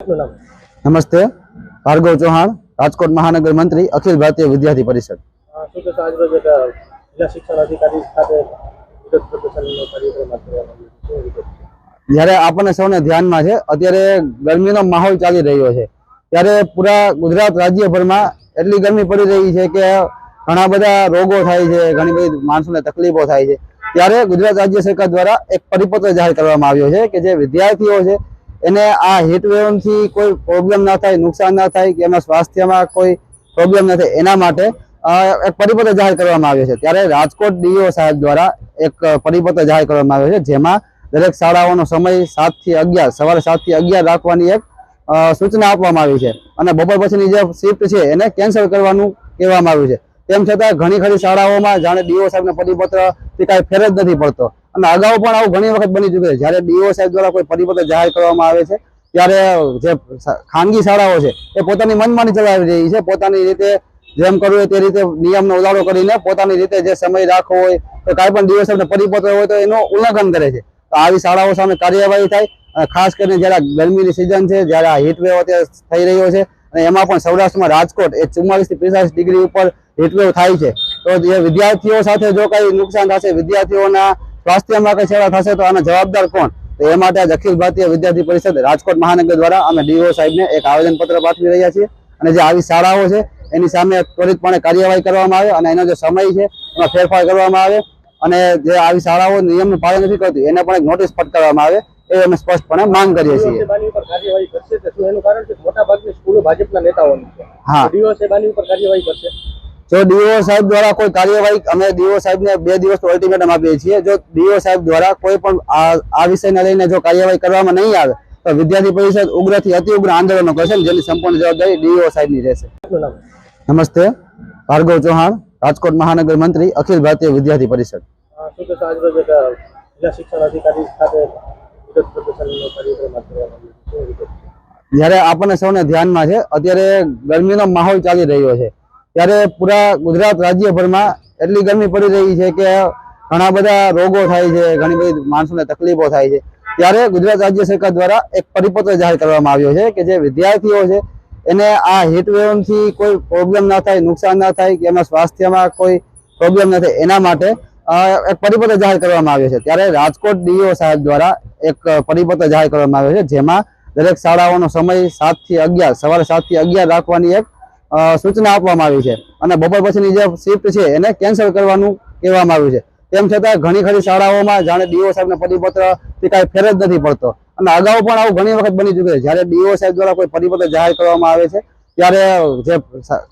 નમસ્તે. ભાર્ગવ ચૌહાણ રાજકોટ મહાનગર મંત્રી અખિલ ભારતીય વિદ્યાર્થી પરિષદ? જ્યારે આપણને સૌને ધ્યાનમાં છે અત્યારે ગરમીનો માહોલ ચાલી રહ્યો છે. ત્યારે પૂરા ગુજરાત રાજ્યભરમાં એટલી ગરમી પડી રહી છે કે ઘણા બધા રોગો થાય છે ઘણી બધી માણસોને તકલીફો થાય છે. ત્યારે ગુજરાત રાજ્ય સરકાર દ્વારા એક પરિપત્ર જાહેર કરવામાં આવ્યો છે કે જે વિદ્યાર્થીઓ છે એને આ હીટવેવથી કોઈ પ્રોબ્લેમ ના થાય, નુકસાન ના થાય કે એમના સ્વાસ્થ્યમાં કોઈ પ્રોબ્લેમ ન થાય એના માટે એક પરિપત્ર જાહેર કરવામાં આવ્યો છે. ત્યારે રાજકોટ ડીઓ સાહેબ દ્વારા એક પરિપત્ર જાહેર કરવામાં આવ્યો છે, જેમાં દરેક શાળાઓનો સમય સાતથી અગિયાર, સવારે સાતથી અગિયાર રાખવાની એક સૂચના આપવામાં આવી છે. અને બપોર પછીની જે શિફ્ટ છે, એને કેન્સલ કરવાનું કહેવામાં આવ્યું છે. તેમ છતાં ઘણી ખરી શાળાઓમાં જાણે ડીઓ સાહેબના પરિપત્રથી કાંઈ ફેર જ નથી પડતો. અને અગાઉ પણ આવું ઘણી વખત બની ચૂક્યું છે. જ્યારે ડીઓ સાહેબ દ્વારા કોઈ પરિપત્ર જાહેર કરવામાં આવે છે, ત્યારે જે ખાનગી શાળાઓ છે, એ પોતાની મનમાની ચલાવી રહી છે. પોતાની રીતે જેમ કરવું હોય તે રીતે નિયમનો ઉલાળો કરીને પોતાની રીતે જે સમય રાખવો હોય, તો કાંઈ પણ ડીઓ સાહેબને પરિપત્ર હોય તો એનું ઉલ્લંઘન કરે છે. તો આવી શાળાઓ સામે કાર્યવાહી થાય અને ખાસ કરીને જ્યારે ગરમીની સિઝન છે, જ્યારે આ હીટવેવ અત્યારે થઈ રહ્યો છે અને એમાં પણ સૌરાષ્ટ્રમાં રાજકોટ એ ચુમ્માલીસથી પિસ્તાલીસ ડિગ્રી ઉપર હીટવેવ થાય છે. તો જે વિદ્યાર્થીઓ સાથે જો કઈ નુકસાન થશે, વિદ્યાર્થીઓના સ્વાસ્થ્યમાં કઈ સેવા થશે તો આના જવાબદાર કોણ? તો એ માટે આજ અખિલ ભારતીય વિદ્યાર્થી પરિષદ રાજકોટ મહાનગર દ્વારા અમે ડીઓ સાહેબને એક આવેદનપત્ર પાઠવી રહ્યા છીએ. અને જે આવી શાળાઓ છે એની સામે ત્વરિતપણે કાર્યવાહી કરવામાં આવે અને એનો જે સમય છે એમાં ફેરફાર કરવામાં આવે. અને જે આવી શાળાઓ નિયમનું પાલન નથી કરતી એને પણ એક નોટિસ ફટકારવામાં આવે એ અમે સ્પષ્ટપણે માંગ કરીએ છીએ. હા. જો ડીઓ સાહેબ દ્વારા કોઈ કાર્યવાહી અમે ડીઓ સાહેબને બે દિવસ અલ્ટિમેટમ આપીએ છીએ. જો ડીઓ સાહેબ દ્વારા કોઈ પણ આ વિષયને લઈને જો કાર્યવાહી કરવામાં નહીં આવે તો વિદ્યાર્થી પરિષદ ઉગ્રથી અતિ ઉગ્ર આંદોલનો કરશે જેની સંપૂર્ણ જવાબદારી ડીઓ સાહેબની રહેશે. નમસ્તે. ભાર્ગવ ચૌહાણ રાજકોટ મહાનગર મંત્રી અખિલ ભારતીય વિદ્યાર્થી પરિષદ? જ્યારે આપણને સૌને ધ્યાનમાં છે અત્યારે ગરમીનો માહોલ ચાલી રહ્યો છે. ત્યારે પૂરા ગુજરાત રાજ્યભરમાં એટલી ગરમી પડી રહી છે કે ઘણા બધા રોગો થાય છે, ઘણી બધી માણસોને તકલીફો થાય છે. ત્યારે ગુજરાત રાજ્ય સરકાર દ્વારા એક પરિપત્ર જાહેર કરવામાં આવ્યો છે કે જે વિદ્યાર્થીઓ છે, એને આ હીટવેવથી કોઈ પ્રોબ્લેમ ના થાય, નુકસાન ના થાય, કે એમના સ્વાસ્થ્યમાં કોઈ પ્રોબ્લેમ ના થાય, એના માટે એક પરિપત્ર જાહેર કરવામાં આવ્યો છે. ત્યારે રાજકોટ ડીઓ સાહેબ દ્વારા એક પરિપત્ર જાહેર કરવામાં આવ્યો છે, જેમાં દરેક શાળાઓનો સમય સાતથી અગિયાર, સવારે સાતથી અગિયાર રાખવાની એક સૂચના આપવામાં આવી છે. અને બપોર પછીની જે શિફ્ટ છે, એને કેન્સલ કરવાનું કહેવામાં આવ્યું છે. તેમ છતાં ઘણી ખરી શાળાઓમાં જાણે ડીઓ સાહેબના પરિપત્રથી કાંઈ ફેર જ નથી પડતો. અને અગાઉ પણ આવું ઘણી વખત બની ચૂક્યું છે. જ્યારે ડીઓ સાહેબ દ્વારા કોઈ પરિપત્ર જાહેર કરવામાં આવે છે, ત્યારે જે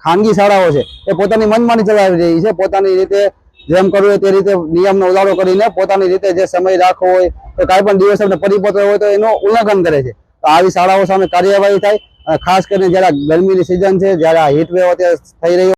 ખાનગી શાળાઓ છે, એ પોતાની મનમાની ચલાવી રહી છે. પોતાની રીતે જેમ કરવું હોય તે રીતે નિયમનો ઉલાળો કરીને પોતાની રીતે જે સમય રાખવો હોય તો કાંઈ પણ ડીઓ સાહેબનો પરિપત્ર હોય તો એનું ઉલ્લંઘન કરે છે. તો આવી શાળાઓ સામે કાર્યવાહી થાય અને ખાસ કરીને જ્યારે ગરમીની સિઝન છે જ્યારે આ હીટ વેવ અત્યારે થઈ રહ્યો